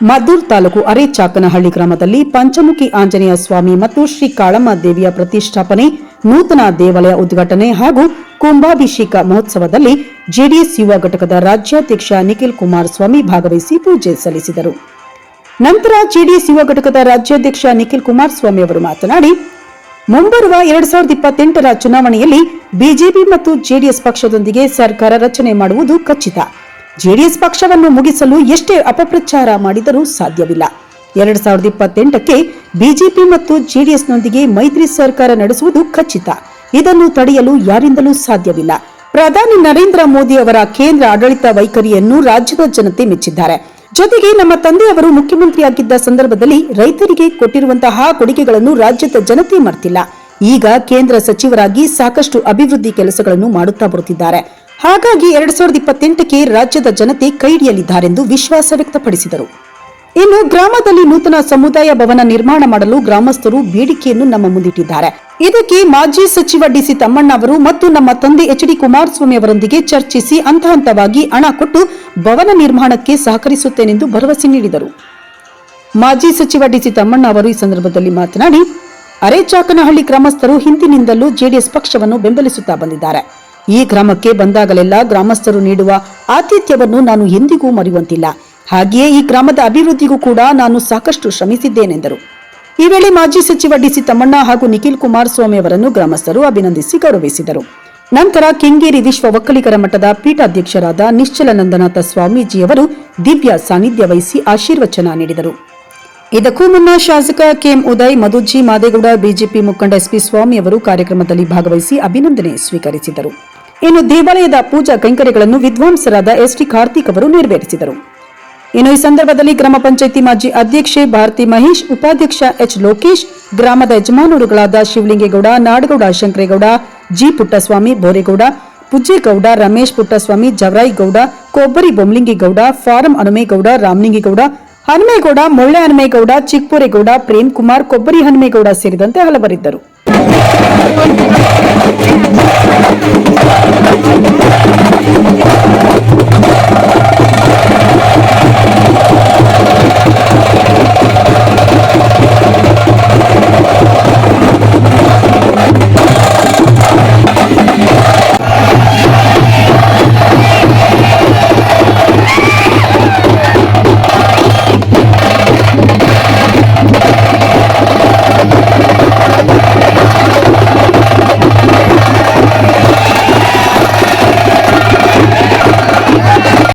ಮದ್ದೂರು ತಾಲೂಕು ಅರೆಚಾಕನಹಳ್ಳಿ ಗ್ರಾಮದಲ್ಲಿ ಪಂಚಮುಖಿ ಆಂಜನೇಯ ಸ್ವಾಮಿ ಮತ್ತು ಶ್ರೀ ಕಾಳಮ್ಮ ದೇವಿಯ ಪ್ರತಿಷ್ಠಾಪನೆ ನೂತನ ದೇವಾಲಯ ಉದ್ಘಾಟನೆ ಹಾಗೂ ಕುಂಭಾಭಿಷೇಕ ಮಹೋತ್ಸವದಲ್ಲಿ ಜೆಡಿಎಸ್ ಯುವ ಘಟಕದ ರಾಜ್ಯಾಧ್ಯಕ್ಷ ನಿಖಿಲ್ ಕುಮಾರಸ್ವಾಮಿ ಭಾಗವಹಿಸಿ ಪೂಜೆ ಸಲ್ಲಿಸಿದರು. ನಂತರ ಜೆಡಿಎಸ್ ಯುವ ಘಟಕದ ರಾಜ್ಯಾಧ್ಯಕ್ಷ ನಿಖಿಲ್ ಕುಮಾರಸ್ವಾಮಿ ಅವರು ಮಾತನಾಡಿ, ಮುಂಬರುವ ಎರಡ್ ಸಾವಿರದ ಇಪ್ಪತ್ತೆಂಟರ ಚುನಾವಣೆಯಲ್ಲಿ ಬಿಜೆಪಿ ಮತ್ತು ಜೆಡಿಎಸ್ ಪಕ್ಷದೊಂದಿಗೆ ಸರ್ಕಾರ ರಚನೆ ಮಾಡುವುದು ಖಚಿತ. ಜೆಡಿಎಸ್ ಪಕ್ಷವನ್ನು ಮುಗಿಸಲು ಎಷ್ಟೇ ಅಪಪ್ರಚಾರ ಮಾಡಿದರೂ ಸಾಧ್ಯವಿಲ್ಲ. ಎರಡ್ ಸಾವಿರದ ಇಪ್ಪತ್ತೆಂಟಕ್ಕೆ ಬಿಜೆಪಿ ಮತ್ತು ಜೆಡಿಎಸ್ನೊಂದಿಗೆ ಮೈತ್ರಿ ಸರ್ಕಾರ ನಡೆಸುವುದು ಖಚಿತ. ಇದನ್ನು ತಡೆಯಲು ಯಾರಿಂದಲೂ ಸಾಧ್ಯವಿಲ್ಲ. ಪ್ರಧಾನಿ ನರೇಂದ್ರ ಮೋದಿ ಅವರ ಕೇಂದ್ರ ಆಡಳಿತ ವೈಖರಿಯನ್ನು ರಾಜ್ಯದ ಜನತೆ ಮೆಚ್ಚಿದ್ದಾರೆ. ಜೊತೆಗೆ ನಮ್ಮ ತಂದೆಯವರು ಮುಖ್ಯಮಂತ್ರಿಯಾಗಿದ್ದ ಸಂದರ್ಭದಲ್ಲಿ ರೈತರಿಗೆ ಕೊಟ್ಟಿರುವಂತಹ ಕೊಡುಗೆಗಳನ್ನು ರಾಜ್ಯದ ಜನತೆ ಮರ್ತಿಲ್ಲ. ಈಗ ಕೇಂದ್ರ ಸಚಿವರಾಗಿ ಸಾಕಷ್ಟು ಅಭಿವೃದ್ಧಿ ಕೆಲಸಗಳನ್ನು ಮಾಡುತ್ತಾ ಬರುತ್ತಿದ್ದಾರೆ. ಹಾಗಾಗಿ ಎರಡ್ ಸಾವಿರದ ಇಪ್ಪತ್ತೆಂಟಕ್ಕೆ ರಾಜ್ಯದ ಜನತೆ ಕೈಡಿಯಲಿದ್ದಾರೆಂದು ವಿಶ್ವಾಸ ವ್ಯಕ್ತಪಡಿಸಿದರು. ಇನ್ನು ಗ್ರಾಮದಲ್ಲಿ ನೂತನ ಸಮುದಾಯ ಭವನ ನಿರ್ಮಾಣ ಮಾಡಲು ಗ್ರಾಮಸ್ಥರು ಬೇಡಿಕೆಯನ್ನು ನಮ್ಮ ಮುಂದಿಟ್ಟಿದ್ದಾರೆ. ಇದಕ್ಕೆ ಮಾಜಿ ಸಚಿವ ಡಿಸಿ ತಮ್ಮಣ್ಣ ಅವರು ಮತ್ತು ನಮ್ಮ ತಂದೆ ಎಚ್ ಡಿ ಕುಮಾರಸ್ವಾಮಿ ಅವರೊಂದಿಗೆ ಚರ್ಚಿಸಿ ಹಂತ ಹಂತವಾಗಿ ಹಣ ಕೊಟ್ಟು ಭವನ ನಿರ್ಮಾಣಕ್ಕೆ ಸಹಕರಿಸುತ್ತೇನೆಂದು ಭರವಸೆ ನೀಡಿದರು. ಮಾಜಿ ಸಚಿವ ಡಿಸಿ ತಮ್ಮಣ್ಣ ಅವರು ಈ ಸಂದರ್ಭದಲ್ಲಿ ಮಾತನಾಡಿ ಅರೆಚಾಕನಹಳ್ಳಿ ಗ್ರಾಮಸ್ಥರು ಹಿಂದಿನಿಂದಲೂ ಜೆಡಿಎಸ್ ಪಕ್ಷವನ್ನು ಬೆಂಬಲಿಸುತ್ತಾ ಬಂದಿದ್ದಾರೆ. ಈ ಗ್ರಾಮಕ್ಕೆ ಬಂದಾಗಲೆಲ್ಲ ಗ್ರಾಮಸ್ಥರು ನೀಡುವ ಆತಿಥ್ಯವನ್ನು ನಾನು ಎಂದಿಗೂ ಮರೆಯುವಂತಿಲ್ಲ. ಹಾಗೆಯೇ ಈ ಗ್ರಾಮದ ಅಭಿವೃದ್ಧಿಗೂ ಕೂಡ ನಾನು ಸಾಕಷ್ಟು ಶ್ರಮಿಸಿದ್ದೇನೆಂದರು. ಈ ವೇಳೆ ಮಾಜಿ ಸಚಿವ ಡಿಸಿ ತಮ್ಮಣ್ಣ ಹಾಗೂ ನಿಖಿಲ್ ಕುಮಾರಸ್ವಾಮಿ ಅವರನ್ನು ಗ್ರಾಮಸ್ಥರು ಅಭಿನಂದಿಸಿ ಗೌರವಿಸಿದರು. ನಂತರ ಕೆಂಗೇರಿ ವಿಶ್ವ ಒಕ್ಕಲಿಗರ ಮಠದ ಪೀಠಾಧ್ಯಕ್ಷರಾದ ನಿಶ್ಚಲನಂದನಾಥ ಸ್ವಾಮೀಜಿಯವರು ದಿವ್ಯ ಸಾನ್ನಿಧ್ಯ ವಹಿಸಿ ಆಶೀರ್ವಚನ ನೀಡಿದರು. ಇದಕ್ಕೂ ಮುನ್ನ ಶಾಸಕ ಕೆಎಂ ಉದಯ್, ಮಧುಜಿ ಮಾದೇಗೌಡ, ಬಿಜೆಪಿ ಮುಖಂಡ ಎಸ್ಪಿ ಸ್ವಾಮಿ ಅವರು ಕಾರ್ಯಕ್ರಮದಲ್ಲಿ ಭಾಗವಹಿಸಿ ಅಭಿನಂದನೆ ಸ್ವೀಕರಿಸಿದರು. ಇನ್ನು ದೇವಾಲಯದ ಪೂಜಾ ಕೈಂಕರ್ಯಗಳನ್ನು ವಿದ್ವಾಂಸರಾದ ಎಸ್ ಟಿ ಕಾರ್ತಿಕ್ ಅವರು ನೆರವೇರಿಸಿದರು. ಇನ್ನು ಈ ಸಂದರ್ಭದಲ್ಲಿ ಗ್ರಾಮ ಪಂಚಾಯಿತಿ ಮಾಜಿ ಅಧ್ಯಕ್ಷೆ ಭಾರತಿ ಮಹೇಶ್, ಉಪಾಧ್ಯಕ್ಷ ಎಚ್ ಲೋಕೇಶ್, ಗ್ರಾಮದ ಯಜಮಾನರುಗಳಾದ ಶಿವಲಿಂಗೇಗೌಡ, ನಾಡಗೌಡ ಶಂಕರೇಗೌಡ, ಜಿ ಪುಟ್ಟಸ್ವಾಮಿ ಬೋರೇಗೌಡ ಪುಜ್ಜೇಗೌಡ, ರಮೇಶ್ ಪುಟ್ಟಸ್ವಾಮಿ, ಜವರಾಯಿಗೌಡ, ಕೊಬ್ಬರಿ ಬೊಮ್ಲಿಂಗಿಗೌಡ, ಫಾರಂ ಹನುಮೇಗೌಡ, ರಾಮಲಿಂಗೇಗೌಡ, ಹನುಮೇಗೌಡ ಮೊಳ್ಳೆ ಹನುಮೇಗೌಡ ಚಿಕ್ಕೋರೇಗೌಡ ಪ್ರೇಮ್ ಕುಮಾರ್ ಕೊಬ್ಬರಿ ಹನುಮೇಗೌಡ ಸೇರಿದಂತೆ ಹಲವರಿದ್ದರು.